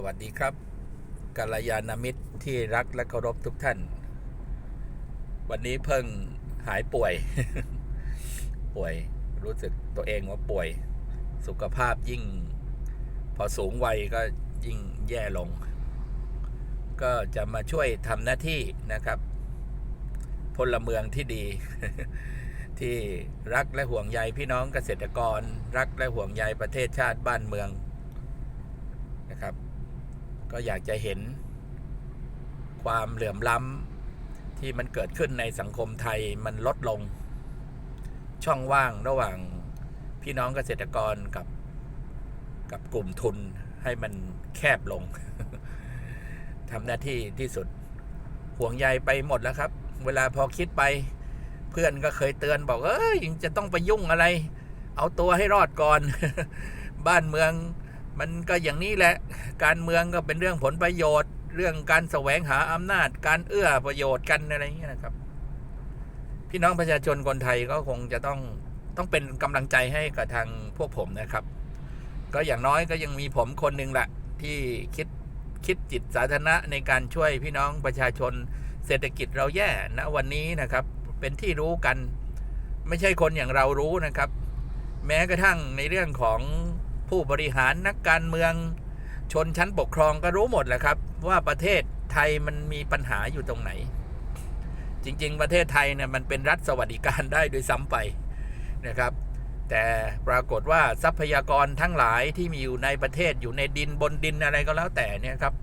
สวัสดีครับกัลยาณมิตรที่รักและเคารพทุกท่าน วันนี้เพิ่งหายป่วย ป่วยรู้สึกตัวเองว่าป่วย สุขภาพยิ่ง พอสูงวัยก็ยิ่งแย่ลง ก็จะมาช่วยทำหน้าที่นะครับพลเมืองที่ดี ที่รักและห่วงใยพี่น้องเกษตรกร รักและห่วงใยประเทศชาติบ้านเมืองนะครับ ก็อยากจะเห็นความเหลื่อมล้ำที่มันเกิดขึ้นในสังคมไทยมันลดลง ช่องว่างระหว่างพี่น้องเกษตรกรกับกับกลุ่มทุนให้มันแคบลงทำหน้าที่ที่สุดห่วงใยไปหมดแล้วครับ เวลาพอคิดไป เพื่อนก็เคยเตือนบอกเอ้ยยังจะต้องไปยุ่งอะไร เอาตัวให้รอดก่อน บ้านเมือง มันก็อย่างนี้แหละ การเมืองก็เป็นเรื่องผลประโยชน์ เรื่องการแสวงหาอำนาจ การเอื้อประโยชน์กันอะไรอย่างเงี้ยนะครับ พี่น้องประชาชนคนไทยก็คงจะต้องต้องเป็นกำลังใจให้กับทางพวกผมนะครับ ก็อย่างน้อยก็ยังมีผมคนหนึ่งแหละที่คิดคิดจิตสาธารณะในการช่วยพี่น้องประชาชนเศรษฐกิจเราแย่นะวันนี้นะครับ เป็นที่รู้กัน ไม่ใช่คนอย่างเรารู้นะครับ แม้กระทั่งในเรื่องของ ผู้บริหารนักการเมือง ชนชั้นปกครองก็รู้หมดแหละครับ ว่าประเทศไทยมันมีปัญหาอยู่ตรงไหน จริง ๆ ประเทศไทยเนี่ยมันเป็นรัฐสวัสดิการได้โดวยซ้ำไปนะครับ แต่ปรากฏว่าทรัพยากรทั้งหลายที่มีอยู่ในประเทศอยู่ในดินบนดินอะไรก็แล้วแต่เนี่ยครับ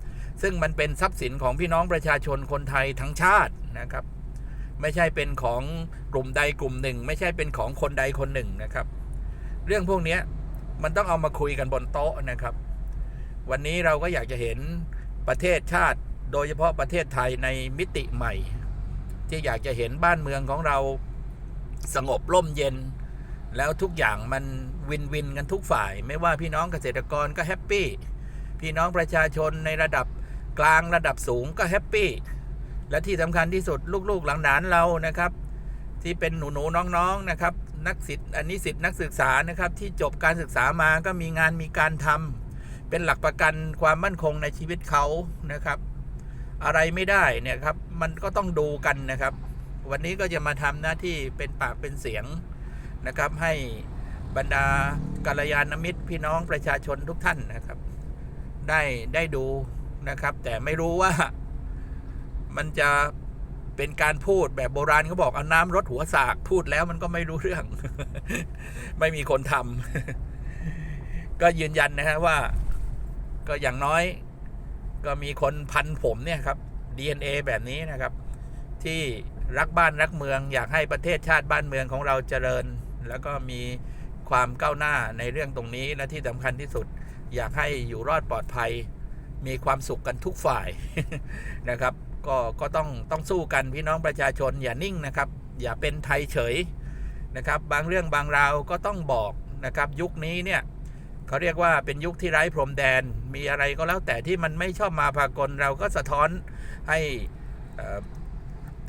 ซึ่งมันเป็นทรัพย์สินของพี่น้องประชาชนคนไทยทั้งชาตินะครับ ไม่ใช่เป็นของกลุ่มใดกลุ่มหนึ่ง ไม่ใช่เป็นของคนใดคนหนึ่งนะครับ เรื่องพวกนี้ มันต้องเอามาคุยกันบนโต๊ะนะครับ วันนี้เราก็อยากจะเห็นประเทศชาติ โดยเฉพาะประเทศไทยในมิติใหม่ ที่อยากจะเห็นบ้านเมืองของเราสงบร่มเย็น แล้วทุกอย่างมันวินวินกันทุกฝ่าย ไม่ว่าพี่น้องเกษตรกรก็แฮปปี้พี่น้องประชาชนในระดับกลางระดับสูงก็แฮปปี้และที่สำคัญที่สุดลูกๆหลานๆเรานะครับ ที่เป็นหนูๆน้องๆนะครับ นักศิษย์อันนี้สิทธิ์นักศึกษานะครับ ที่จบการศึกษามาก็มีงานมีการทำเป็นหลักประกันความมั่นคงในชีวิตเขานะครับ อะไรไม่ได้เนี่ยครับ มันก็ต้องดูกันนะครับ วันนี้ก็จะมาทำหน้าที่เป็นปากเป็นเสียงนะครับ ให้บรรดากัลยาณมิตรพี่น้องประชาชนทุกท่านนะครับ ได้ได้ดูนะครับ แต่ไม่รู้ว่ามันจะ เป็นการพูดแบบโบราณเขาบอกเอาน้ำรดหัวสากพูดแล้วมันก็ไม่รู้เรื่อง ไม่มีคนทำก็ยืนยันนะฮะว่า ก็อย่างน้อย ก็มีคนพันผมเนี่ยครับ DNA แบบนี้นะครับ ที่รักบ้านรักเมือง อยากให้ประเทศชาติบ้านเมืองของเราเจริญ แล้วก็มีความก้าวหน้าในเรื่องตรงนี้และที่สำคัญที่สุด อยากให้อยู่รอดปลอดภัย มีความสุขกันทุกฝ่ายนะครับ ก็ก็ต้องต้องสู้กันพี่น้องประชาชนอย่านิ่งนะครับ อย่าเป็นไทยเฉยนะครับ บางเรื่องบางราวก็ต้องบอกนะครับ ยุคนี้เนี่ยเขาเรียกว่าเป็นยุคที่ไร้พรมแดนมีอะไรก็แล้วแต่ที่มันไม่ชอบมาพากลเราก็สะท้อนให้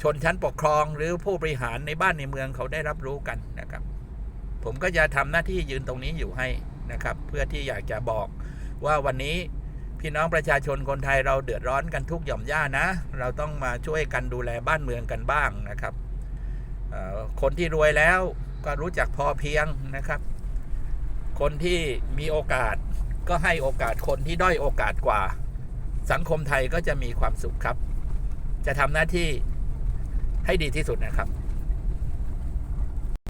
ชนชั้นปกครองหรือผู้บริหารในบ้านในเมืองเขาได้รับรู้กันนะครับ ผมก็จะทำหน้าที่ยืนตรงนี้อยู่ให้นะครับ เพื่อที่อยากจะบอกว่าวันนี้ พี่น้องประชาชนคนไทยเราเดือดร้อนกันทุกหย่อมย่านะ เราต้องมาช่วยกันดูแลบ้านเมืองกันบ้างนะครับ คนที่รวยแล้วก็รู้จักพอเพียงนะครับ คนที่มีโอกาสก็ให้โอกาสคนที่ด้อยโอกาสกว่า สังคมไทยก็จะมีความสุขครับ จะทำหน้าที่ให้ดีที่สุดนะครับ